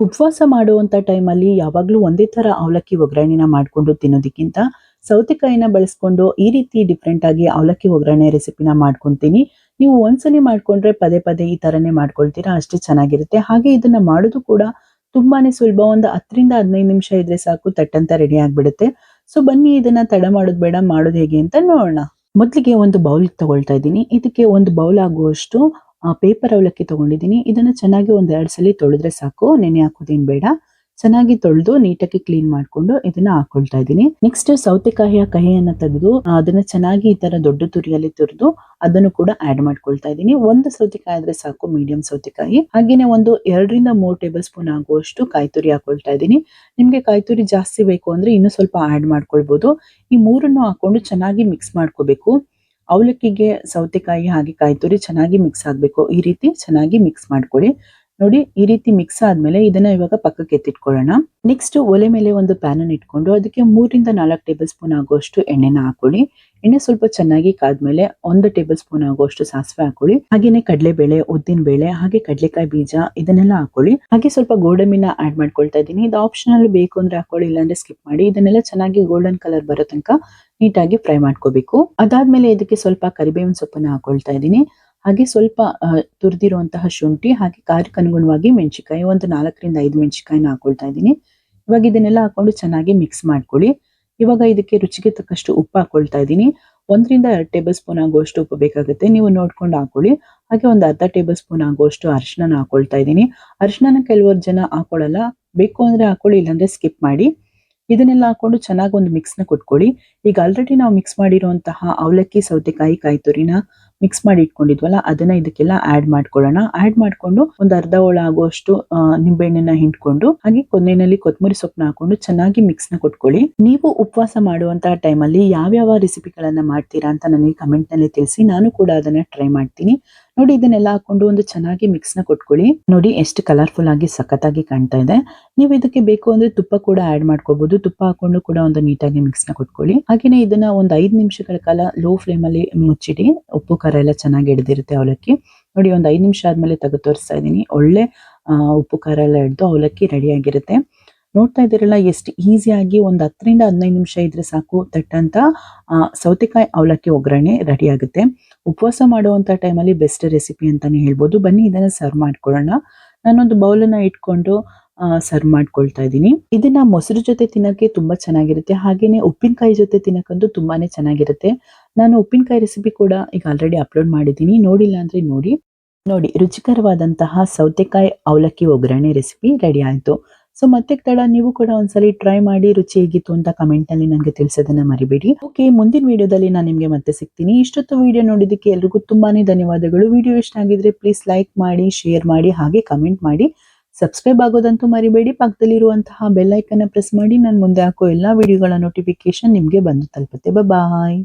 ಉಪವಾಸ ಮಾಡುವಂತ ಟೈಮಲ್ಲಿ ಯಾವಾಗ್ಲೂ ಒಂದೇ ತರ ಅವಲಕ್ಕಿ ಒಗ್ಗರಣೆನ ಮಾಡ್ಕೊಂಡು ತಿನ್ನೋದಕ್ಕಿಂತ ಸೌತೆಕಾಯಿನ ಬಳಸ್ಕೊಂಡು ಈ ರೀತಿ ಡಿಫ್ರೆಂಟ್ ಆಗಿ ಅವಲಕ್ಕಿ ಒಗ್ಗರಣೆ ರೆಸಿಪಿನ ಮಾಡ್ಕೊತೀನಿ. ನೀವು ಒಂದ್ಸಲಿ ಮಾಡ್ಕೊಂಡ್ರೆ ಪದೇ ಪದೇ ಈ ತರನೇ ಮಾಡ್ಕೊಳ್ತೀರಾ, ಅಷ್ಟೇ ಚೆನ್ನಾಗಿರುತ್ತೆ. ಹಾಗೆ ಇದನ್ನ ಮಾಡೋದು ಕೂಡ ತುಂಬಾನೇ ಸುಲಭ. ಒಂದು ಹತ್ತರಿಂದ ಹದಿನೈದು ನಿಮಿಷ ಇದ್ರೆ ಸಾಕು, ತಟ್ಟಂತ ರೆಡಿ ಆಗಿಬಿಡುತ್ತೆ. ಸೊ ಬನ್ನಿ, ಇದನ್ನ ತಡ ಮಾಡೋದು ಬೇಡ, ಮಾಡೋದು ಹೇಗೆ ಅಂತ ನೋಡೋಣ. ಮೊದಲಿಗೆ ಒಂದು ಬೌಲ್ ತಗೊಳ್ತಾ ಇದ್ದೀನಿ. ಇದಕ್ಕೆ ಒಂದು ಬೌಲ್ ಆಗುವಷ್ಟು ಪೇಪರ್ ಅವಲಕ್ಕಿ ತಗೊಂಡಿದ್ದೀನಿ. ಇದನ್ನ ಚೆನ್ನಾಗಿ ಒಂದೆರಡು ಸಲ ತೊಳೆದ್ರೆ ಸಾಕು. ನೆನೆ ಹಾಕೋದೇನು ಬೇಡ. ಚೆನ್ನಾಗಿ ತೊಳೆದು ನೀಟಾಗಿ ಕ್ಲೀನ್ ಮಾಡ್ಕೊಂಡು ಇದನ್ನ ಹಾಕೊಳ್ತಾ ಇದ್ದೀನಿ. ನೆಕ್ಸ್ಟ್ ಸೌತೆಕಾಯಿಯ ಕಹಿಯನ್ನ ತೆಗೆದು ಅದನ್ನ ಚೆನ್ನಾಗಿ ಈ ತರ ದೊಡ್ಡ ತುರಿಯಲ್ಲಿ ತುರಿದು ಅದನ್ನು ಕೂಡ ಆಡ್ ಮಾಡ್ಕೊಳ್ತಾ ಇದ್ದೀನಿ. ಒಂದು ಸೌತೆಕಾಯಿ ಆದ್ರೆ ಸಾಕು ಮೀಡಿಯಂ ಸೌತೆಕಾಯಿ ಹಾಗೇನೆ ಒಂದು ಎರಡರಿಂದ ಮೂರು ಟೇಬಲ್ ಸ್ಪೂನ್ ಆಗುವಷ್ಟು ಕಾಯಿ ತುರಿ ಹಾಕೊಳ್ತಾ ಇದ್ದೀನಿ. ನಿಮ್ಗೆ ಕಾಯಿ ತುರಿ ಜಾಸ್ತಿ ಬೇಕು ಅಂದ್ರೆ ಇನ್ನೂ ಸ್ವಲ್ಪ ಆಡ್ ಮಾಡ್ಕೊಳ್ಬಹುದು ಈ ಮೂರನ್ನು ಹಾಕೊಂಡು ಚೆನ್ನಾಗಿ ಮಿಕ್ಸ್ ಮಾಡ್ಕೋಬೇಕು. ಅವಲಕ್ಕಿಗೆ ಸೌತೆಕಾಯಿ ಹಾಗೆ ಕಾಯಿ ತುರಿ ಚೆನ್ನಾಗಿ ಮಿಕ್ಸ್ ಆಗಬೇಕು. ಈ ರೀತಿ ಚೆನ್ನಾಗಿ ಮಿಕ್ಸ್ ಮಾಡ್ಕೊಳ್ಳಿ ನೋಡಿ ಈ ರೀತಿ ಮಿಕ್ಸ್ ಆದ್ಮೇಲೆ ಇದನ್ನ ಇವಾಗ ಪಕ್ಕಕ್ಕೆ ಎತ್ತಿಟ್ಕೊಳ್ಳೋಣ. ನೆಕ್ಸ್ಟ್ ಒಲೆ ಮೇಲೆ ಒಂದು ಪ್ಯಾನ್ ಅನ್ನು ಇಟ್ಕೊಂಡು ಅದಕ್ಕೆ ಮೂರಿಂದ ನಾಲ್ಕು ಟೇಬಲ್ ಸ್ಪೂನ್ ಆಗುವಷ್ಟು ಎಣ್ಣೆನ ಹಾಕೊಳ್ಳಿ. ಎಣ್ಣೆ ಸ್ವಲ್ಪ ಚೆನ್ನಾಗಿ ಕಾದ್ಮೇಲೆ ಒಂದು ಟೇಬಲ್ ಸ್ಪೂನ್ ಆಗುವಷ್ಟು ಸಾಸಿವೆ ಹಾಕೊಳ್ಳಿ. ಹಾಗೇನೆ ಕಡಲೆಬೇಳೆ ಉದ್ದಿನ ಬೇಳೆ ಹಾಗೆ ಕಡಲೆಕಾಯಿ ಬೀಜ ಇದನ್ನೆಲ್ಲ ಹಾಕೊಳ್ಳಿ. ಹಾಗೆ ಸ್ವಲ್ಪ ಗೋಡಂಬಿನ ಆಡ್ ಮಾಡ್ಕೊಳ್ತಾ ಇದ್ದೀನಿ. ಇದು ಆಪ್ಷನಲ್ ಬೇಕು ಅಂದ್ರೆ ಹಾಕೊಳ್ಳಿ, ಇಲ್ಲಾಂದ್ರೆ ಸ್ಕಿಪ್ ಮಾಡಿ. ಇದನ್ನೆಲ್ಲ ಚೆನ್ನಾಗಿ ಗೋಲ್ಡನ್ ಕಲರ್ ಬರೋ ತನಕ ನೀಟಾಗಿ ಫ್ರೈ ಮಾಡ್ಕೋಬೇಕು. ಅದಾದ್ಮೇಲೆ ಇದಕ್ಕೆ ಸ್ವಲ್ಪ ಕರಿಬೇವಿನ ಸೊಪ್ಪನ್ನ ಹಾಕೊಳ್ತಾ ಇದ್ದೀನಿ. ಹಾಗೆ ಸ್ವಲ್ಪ ತುರಿದಿರುವಂತಹ ಶುಂಠಿ ಹಾಗೆ ಖಾರಕ್ಕೆ ಅನುಗುಣವಾಗಿ ಮೆಣಸಿಕಾಯಿ ಒಂದು ನಾಲ್ಕರಿಂದ ಐದು ಮೆಣಸಿಕಾಯಿನ ಹಾಕೊಳ್ತಾ ಇದ್ದೀನಿ. ಇವಾಗ ಇದನ್ನೆಲ್ಲ ಹಾಕೊಂಡು ಚೆನ್ನಾಗಿ ಮಿಕ್ಸ್ ಮಾಡ್ಕೊಳ್ಳಿ. ಇವಾಗ ಇದಕ್ಕೆ ರುಚಿಗೆ ತಕ್ಕಷ್ಟು ಉಪ್ಪು ಹಾಕೊಳ್ತಾ ಇದ್ದೀನಿ. ಒಂದರಿಂದ ಎರಡು ಟೇಬಲ್ ಸ್ಪೂನ್ ಆಗುವಷ್ಟು ಉಪ್ಪು ಬೇಕಾಗುತ್ತೆ. ನೀವು ನೋಡ್ಕೊಂಡು ಹಾಕೊಳ್ಳಿ. ಹಾಗೆ ಒಂದು ಅರ್ಧ ಟೇಬಲ್ ಸ್ಪೂನ್ ಆಗುವಷ್ಟು ಅರಿಶಿನ ಹಾಕೊಳ್ತಾ ಇದ್ದೀನಿ. ಅರಿಶಿನ ಕೆಲವರು ಜನ ಹಾಕೊಳ್ಳಲ್ಲ ಬೇಕು ಅಂದ್ರೆ ಹಾಕೊಳ್ಳಿ, ಇಲ್ಲಾಂದರೆ ಸ್ಕಿಪ್ ಮಾಡಿ. ಇದನ್ನೆಲ್ಲ ಹಾಕೊಂಡು ಚೆನ್ನಾಗಿ ಒಂದು ಮಿಕ್ಸ್ನ ಕೊಟ್ಕೊಳ್ಳಿ. ಈಗ ಆಲ್ರೆಡಿ ನಾವು ಮಿಕ್ಸ್ ಮಾಡಿರುವಂತಹ ಅವಲಕ್ಕಿ, ಸೌತೆಕಾಯಿ ಕಾಯಿ ತುರಿನ ಮಿಕ್ಸ್ ಮಾಡಿ ಇಟ್ಕೊಂಡಿದ್ವಲ್ಲ, ಅದನ್ನ ಇದಕ್ಕೆಲ್ಲ ಆಡ್ ಮಾಡ್ಕೊಳ್ಳೋಣ. ಆಡ್ ಮಾಡ್ಕೊಂಡು ಒಂದು ಅರ್ಧ ಹೋಳ ಆಗುವಷ್ಟು ನಿಂಬೆಹಣ್ಣನ್ನ ಹಿಂಡ್ಕೊಂಡು, ಹಾಗೆ ಕೊನೆಯಲ್ಲಿ ಕೊತ್ತಂಬರಿ ಸೊಪ್ಪನ್ನ ಹಾಕೊಂಡು ಚೆನ್ನಾಗಿ ಮಿಕ್ಸ್ನ ಕೊಟ್ಕೊಳ್ಳಿ. ನೀವು ಉಪವಾಸ ಮಾಡುವಂತಹ ಟೈಮಲ್ಲಿ ಯಾವ್ಯಾವ ರೆಸಿಪಿಗಳನ್ನ ಮಾಡ್ತೀರಾ ಅಂತ ನನಗೆ ಕಮೆಂಟ್ನಲ್ಲಿ ತಿಳಿಸಿ. ನಾನು ಕೂಡ ಅದನ್ನ ಟ್ರೈ ಮಾಡ್ತೀನಿ. ನೋಡಿ ಇದನ್ನೆಲ್ಲ ಹಾಕೊಂಡು ಒಂದು ಚೆನ್ನಾಗಿ ಮಿಕ್ಸ್ನ ಕೊಟ್ಕೊಳ್ಳಿ. ನೋಡಿ ಎಷ್ಟು ಕಲರ್ಫುಲ್ ಆಗಿ, ಸಖತ್ತಾಗಿ ಕಾಣ್ತಾ ಇದೆ. ನೀವು ಇದಕ್ಕೆ ಬೇಕು ಅಂದ್ರೆ ತುಪ್ಪ ಕೂಡ ಆಡ್ ಮಾಡ್ಕೋಬಹುದು ತುಪ್ಪ ಹಾಕೊಂಡು ಕೂಡ ಒಂದು ನೀಟಾಗಿ ಮಿಕ್ಸ್ನ ಕೊಟ್ಕೊಳ್ಳಿ. ಹಾಗೇನೆ ಇದನ್ನ ಒಂದು ಐದು ನಿಮಿಷಗಳ ಕಾಲ ಲೋ ಫ್ಲೇಮ್ ಅಲ್ಲಿ ಮುಚ್ಚಿಡಿ. ಉಪ್ಪು, ಖಾರ ಎಲ್ಲ ಚೆನ್ನಾಗಿ ಹಿಡಿದಿರುತ್ತೆ ಅವಲಕ್ಕಿ. ನೋಡಿ ಒಂದು ಐದು ನಿಮಿಷ ಆದ್ಮೇಲೆ ತೆಗೆದು ತೋರಿಸ್ತಾ ಇದ್ದೀನಿ. ಒಳ್ಳೆ ಉಪ್ಪು, ಖಾರ ಎಲ್ಲ ಹಿಡಿದು ಅವಲಕ್ಕಿ ರೆಡಿ ಆಗಿರುತ್ತೆ. ನೋಡ್ತಾ ಇದ್ದೀರಲ್ಲ ಎಷ್ಟು ಈಸಿಯಾಗಿ ಒಂದು ಹತ್ತರಿಂದ ಹದಿನೈದು ನಿಮಿಷ ಇದ್ರೆ ಸಾಕು. ತಟ್ಟಂತ ಸೌತೆಕಾಯಿ ಅವಲಕ್ಕಿ ಒಗ್ಗರಣೆ ರೆಡಿ ಆಗುತ್ತೆ. ಉಪವಾಸ ಮಾಡುವಂಥ ಟೈಮಲ್ಲಿ ಬೆಸ್ಟ್ ರೆಸಿಪಿ ಅಂತಲೇ ಹೇಳ್ಬೋದು. ಬನ್ನಿ, ಇದನ್ನ ಸರ್ವ್ ಮಾಡ್ಕೊಳ್ಳೋಣ. ನಾನೊಂದು ಬೌಲನ್ನು ಇಟ್ಕೊಂಡು ಸರ್ವ್ ಮಾಡ್ಕೊಳ್ತಾ ಇದ್ದೀನಿ. ಇದನ್ನ ಮೊಸರು ಜೊತೆ ತಿನ್ನೋಕ್ಕೆ ತುಂಬಾ ಚೆನ್ನಾಗಿರುತ್ತೆ. ಹಾಗೆಯೇ ಉಪ್ಪಿನಕಾಯಿ ಜೊತೆ ತಿನ್ನೋಕ್ಕಂತೂ ತುಂಬಾನೇ ಚೆನ್ನಾಗಿರುತ್ತೆ. ನಾನು ಉಪ್ಪಿನಕಾಯಿ ರೆಸಿಪಿ ಕೂಡ ಈಗ ಆಲ್ರೆಡಿ ಅಪ್ಲೋಡ್ ಮಾಡಿದ್ದೀನಿ. ನೋಡಿಲ್ಲ ಅಂದರೆ ನೋಡಿ. ನೋಡಿ, ರುಚಿಕರವಾದಂತಹ ಸೌತೆಕಾಯಿ ಅವಲಕ್ಕಿ ಒಗ್ಗರಣೆ ರೆಸಿಪಿ ರೆಡಿ ಆಯ್ತು. ಸೊ ಮತ್ತೆ ತಡ, ನೀವು ಕೂಡ ಒಂದ್ಸಲಿ ಟ್ರೈ ಮಾಡಿ ರುಚಿ ಹೇಗಿತ್ತು ಅಂತ ಕಮೆಂಟ್ನಲ್ಲಿ ನನಗೆ ತಿಳಿಸೋದನ್ನ ಮರಿಬೇಡಿ. ಓಕೆ ಮುಂದಿನ ವಿಡಿಯೋದಲ್ಲಿ ನಾನು ನಿಮ್ಗೆ ಮತ್ತೆ ಸಿಗ್ತೀನಿ. ಇಷ್ಟೊತ್ತು ವಿಡಿಯೋ ನೋಡಿದಕ್ಕೆ ಎಲ್ರಿಗೂ ತುಂಬಾನೇ ಧನ್ಯವಾದಗಳು. ವಿಡಿಯೋ ಇಷ್ಟ ಆಗಿದ್ರೆ ಪ್ಲೀಸ್ ಲೈಕ್ ಮಾಡಿ ಶೇರ್ ಮಾಡಿ, ಹಾಗೆ ಕಮೆಂಟ್ ಮಾಡಿ. ಸಬ್ಸ್ಕ್ರೈಬ್ ಆಗೋದಂತೂ ಮರಿಬೇಡಿ. ಪಕ್ಕದಲ್ಲಿರುವಂತಹ ಬೆಲ್ ಐಕನ್ ಪ್ರೆಸ್ ಮಾಡಿ. ನಾನು ಮುಂದೆ ಹಾಕೋ ಎಲ್ಲಾ ವಿಡಿಯೋಗಳ ನೋಟಿಫಿಕೇಶನ್ ನಿಮ್ಗೆ ಬಂದು ತಲುಪುತ್ತೆ. ಬಾಯ್